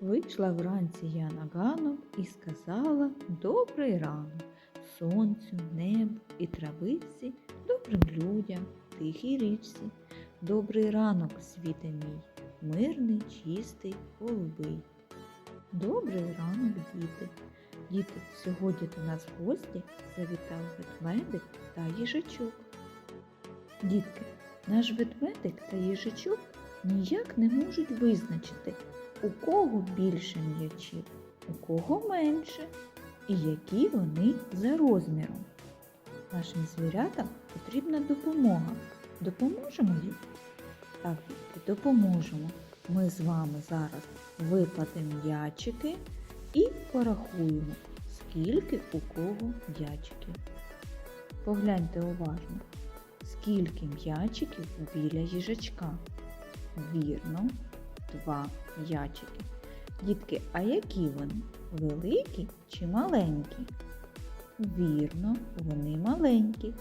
Вийшла вранці я на ганок і сказала добрий ранок сонцю, небу і травиці, добрим людям, тихій річці. Добрий ранок, світе мій, мирний, чистий, голубий. Добрий ранок, діти. Діти, сьогодні до нас в гості завітав ведмедик та їжачок. Дітки, наш ведмедик та їжачок ніяк не можуть визначити, у кого більше м'ячів, у кого менше, і які вони за розміром. Нашим звірятам потрібна допомога. Допоможемо їм? Так, допоможемо. Ми з вами зараз викладемо м'ячики і порахуємо, скільки у кого м'ячиків. Погляньте уважно, скільки м'ячиків біля їжачка. Вірно, два м'ячики. Дітки, а які вони? Великі чи маленькі? Вірно, вони маленькі.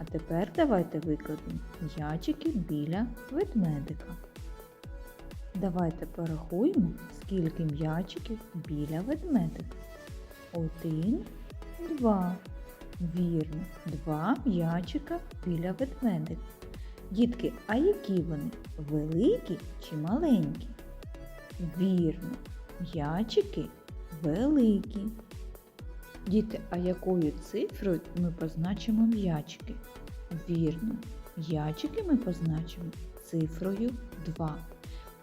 А тепер давайте викладемо м'ячики біля ведмедика. Давайте порахуємо, скільки м'ячиків біля ведмедика. Один, два. Вірно, два м'ячика біля ведмедика. Дітки, а які вони? Великі чи маленькі? Вірно, м'ячики великі. Діти, а якою цифрою ми позначимо м'ячики? Вірно, м'ячики ми позначимо цифрою 2.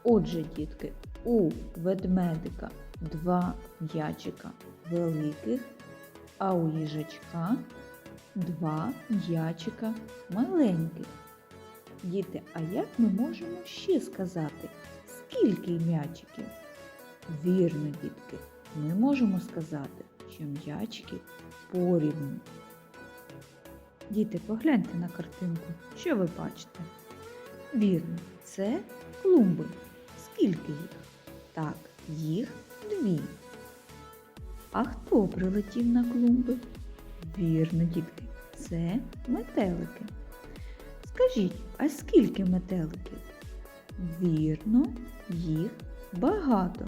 Отже, дітки, у ведмедика два м'ячика великих, а у їжачка два м'ячика маленьких. Діти, а як ми можемо ще сказати, скільки м'ячиків? Вірно, дітки, ми можемо сказати, що м'ячики порівну. Діти, погляньте на картинку, що ви бачите? Вірно, це клумби. Скільки їх? Так, їх дві. А хто прилетів на клумби? Вірно, дітки, це метелики. Скажіть, а скільки метеликів? Вірно, їх багато.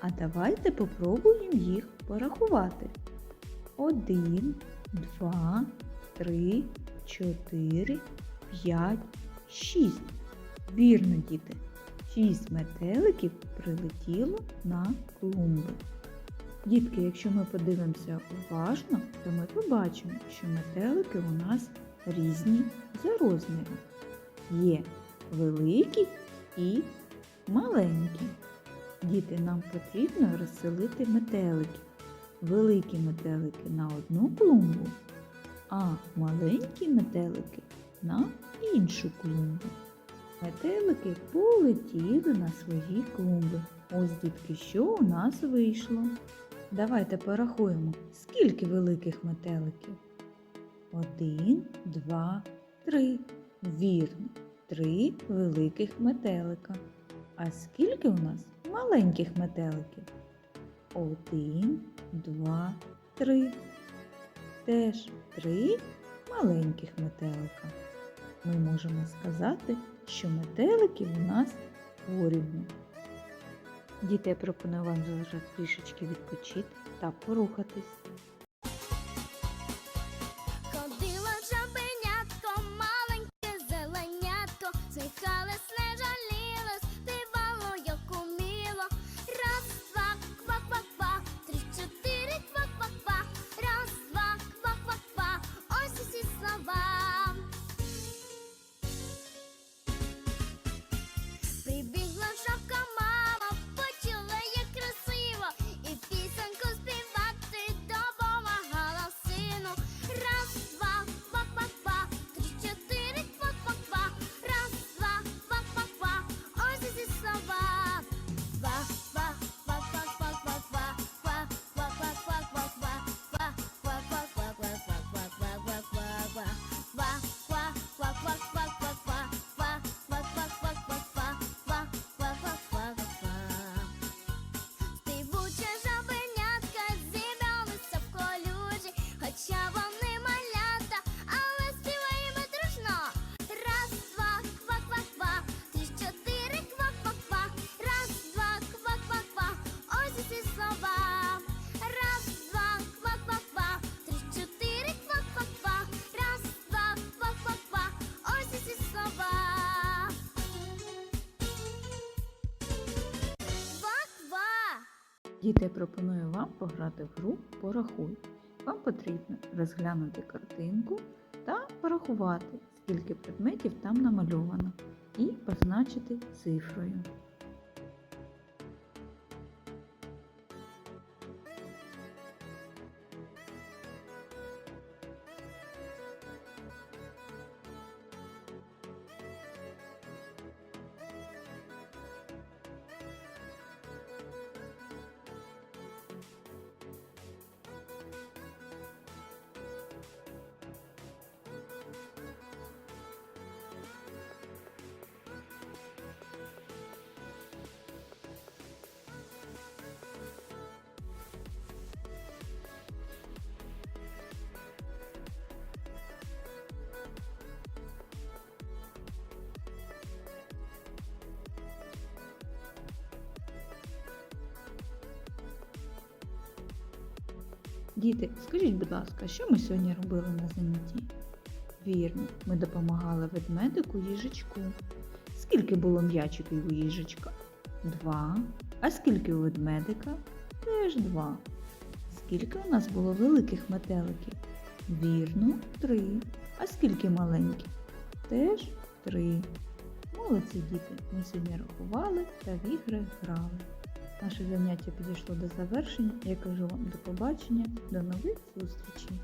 А давайте попробуємо їх порахувати. Один, два, три, чотири, п'ять, шість. Вірно, діти, шість метеликів прилетіло на клумби. Дітки, якщо ми подивимося уважно, то ми побачимо, що метелики у нас різні за розміром. Є великі і маленькі. Діти, нам потрібно розселити метелики. Великі метелики на одну клумбу, а маленькі метелики на іншу клумбу. Метелики полетіли на свої клумби. Ось, дітки, що у нас вийшло. Давайте порахуємо, скільки великих метеликів. Один, два, три. Вірно, три великих метелика. А скільки у нас маленьких метеликів? Один, два, три. Теж три маленьких метелика. Ми можемо сказати, що метеликів у нас порівну. Діти, я пропоную вам зараз трішечки відпочити та порухатись. Діти, пропоную вам пограти в гру Порахуй. Вам потрібно розглянути картинку та порахувати, скільки предметів там намальовано, і позначити цифрою. Діти, скажіть, будь ласка, що ми сьогодні робили на занятті? Вірно, ми допомагали ведмедику їжачку. Скільки було м'ячиків у їжачка? Два. А скільки у ведмедика? Теж два. Скільки у нас було великих метеликів? Вірно, три. А скільки маленьких? Теж три. Молодці діти, ми сьогодні рахували та в ігри грали. Наше заняття підійшло до завершення. Я кажу вам до побачення, до нових зустрічей!